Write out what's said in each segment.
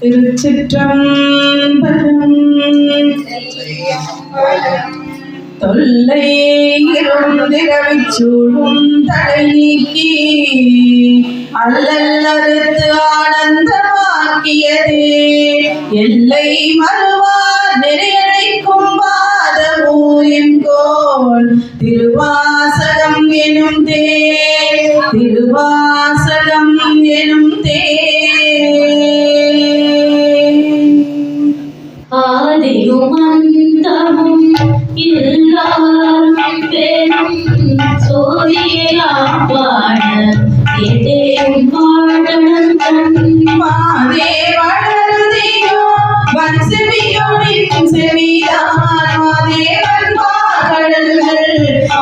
திருச்சிற்றம்பலம் தொல்லை இருந்திரவிச் சூழும் நீக்கி அல்லல்லறுத்து ஆனந்தமாக்கியதே எல்லை மறுவார் நெறியடைக்கும் பாதமூயின் கோல் திருவாசகம் எனும் தே. திருவாசகம் எனும் தே. ஆதியும் அந்தமும் எல்லாரும் பெரும் சோதியாம் பாட எதேயும் பாடணும் தன் மாதே வளருதியோ வன்செவியோடின் செவிதான் மாதேவன் மாகடல்கள்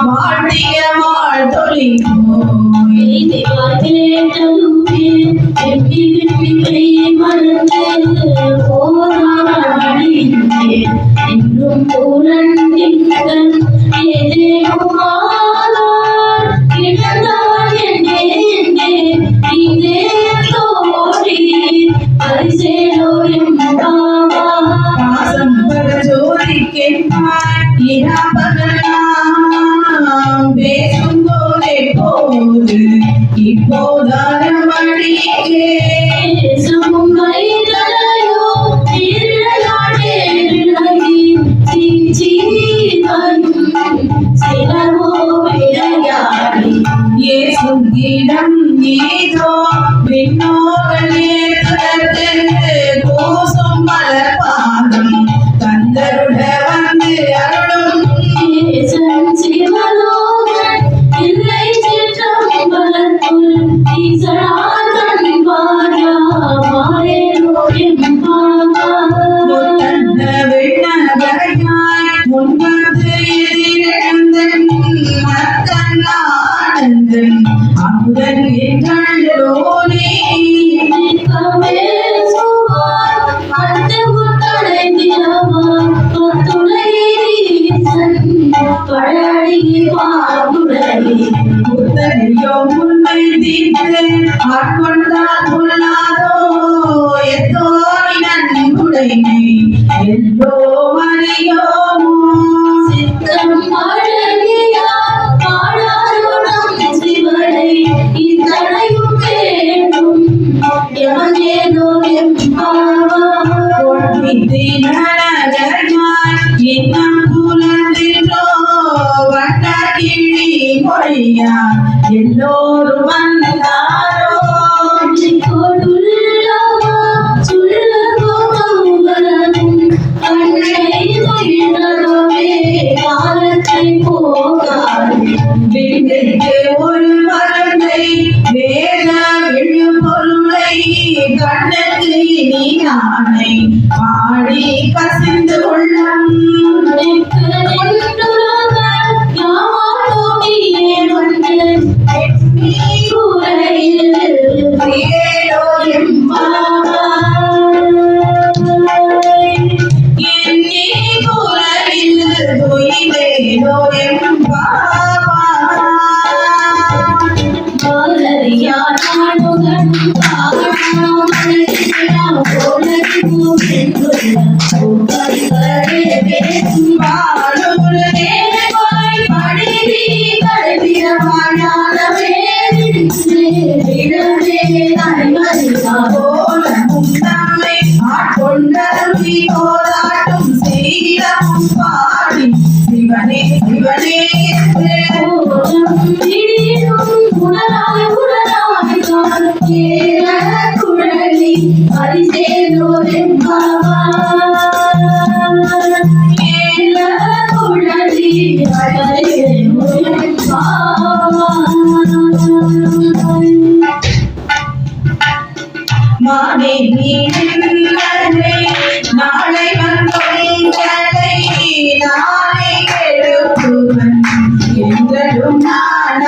மாட்டிய வாழ்தொழிப்போய் பாசம் விண்ணுக்கு பாலரியா நாடுகள் துயிலேதோ எம்பாவா வாழுருகே బ్రహ్మాండ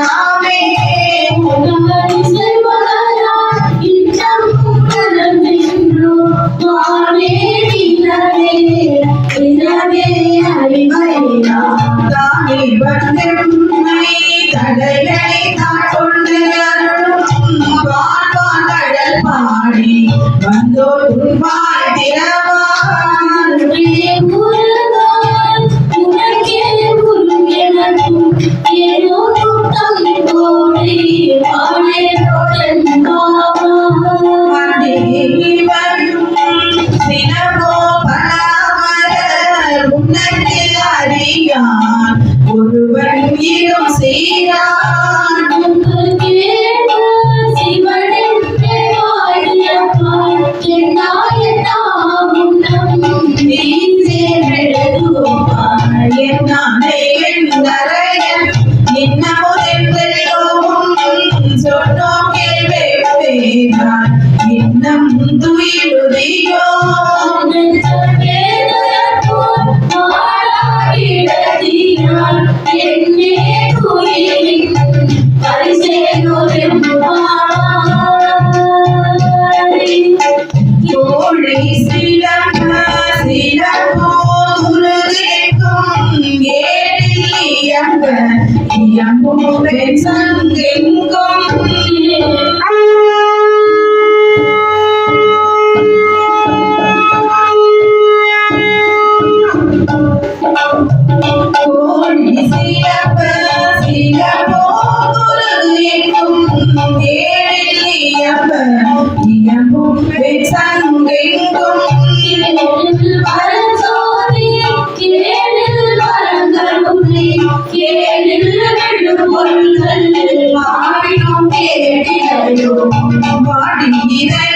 வாடியிருந்த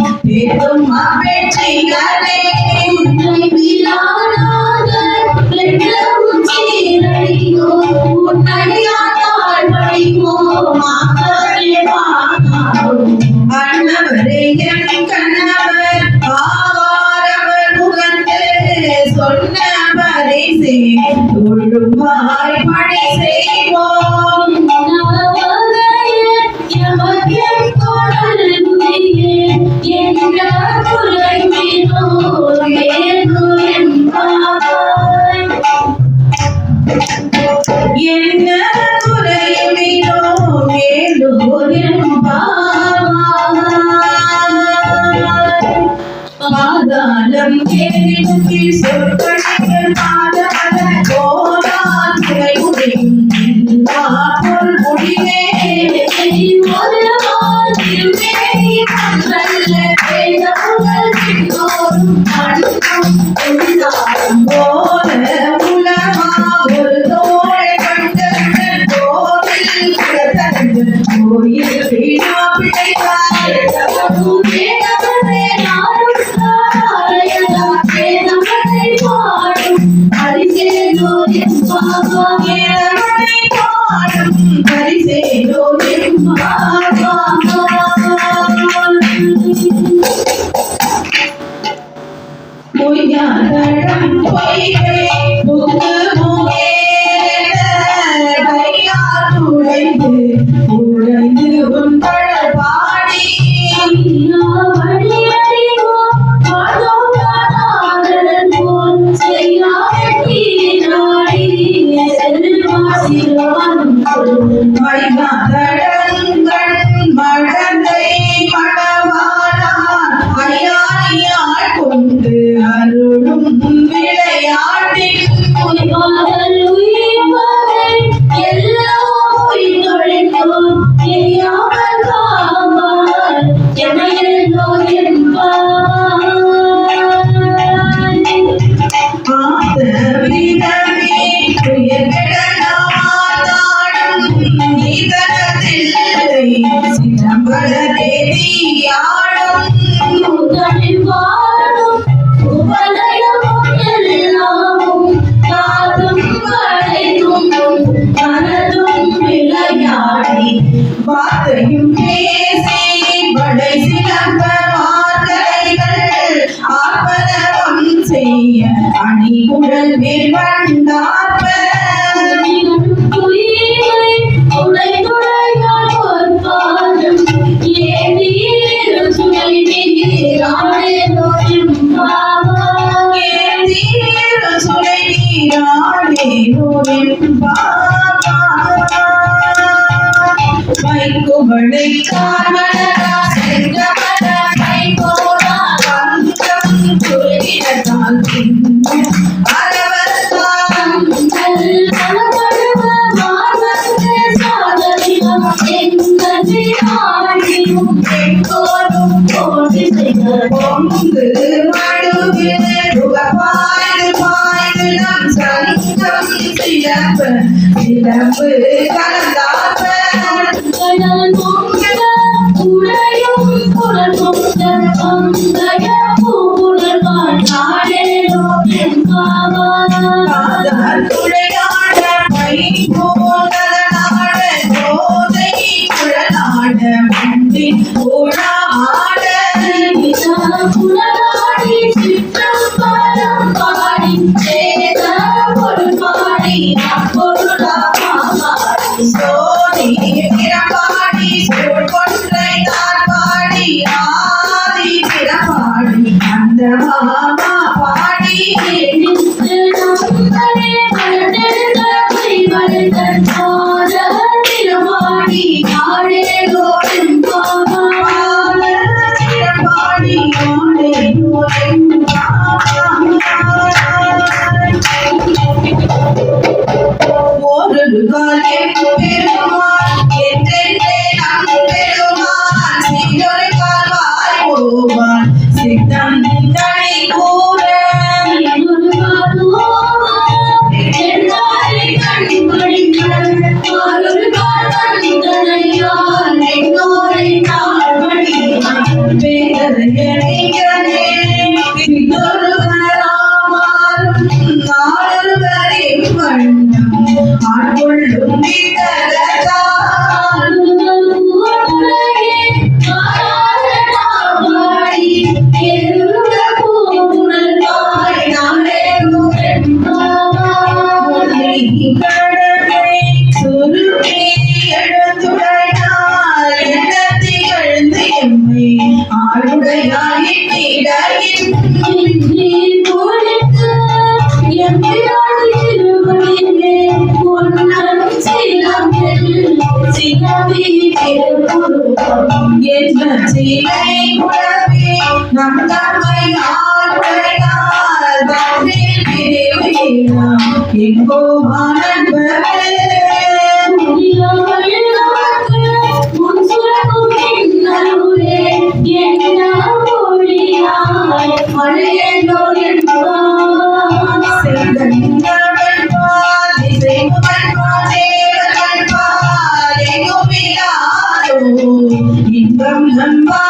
புதுமைக்கும் பேரும் அப்பெற்றிகளே அண்ணவரே என் கண்ணவர் ஆவாரவர் புகழ்ந்து சொன்ன பரிசே தொழுமாய் பொய்யாதடம் பொய்கை. அருளும் சுனை நீராடே நூலின் பாபா வந்தம் குருகிடத்தால் கஷ்டம் இழப்பு இழப்பு கலந்தாப்ப உடையும் குரல் கொண்ட அந்தைய பூ குரல் பாடாடேலோ என் பாவா துடை Maria, por गले फिर சிவவி திருப்புருவம் என்ற சீலை குழப்பி நம் தம்மை ஆழ்வதால் பதில் remember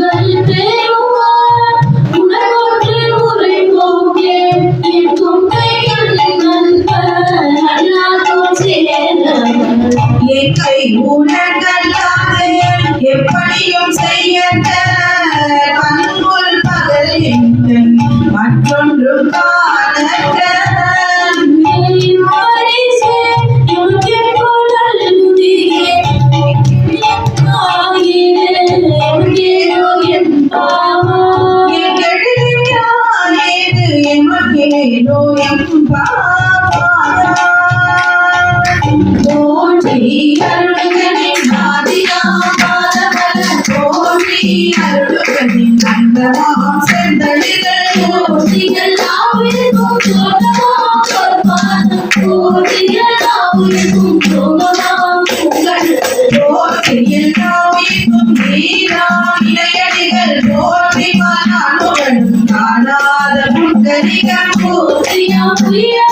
dia.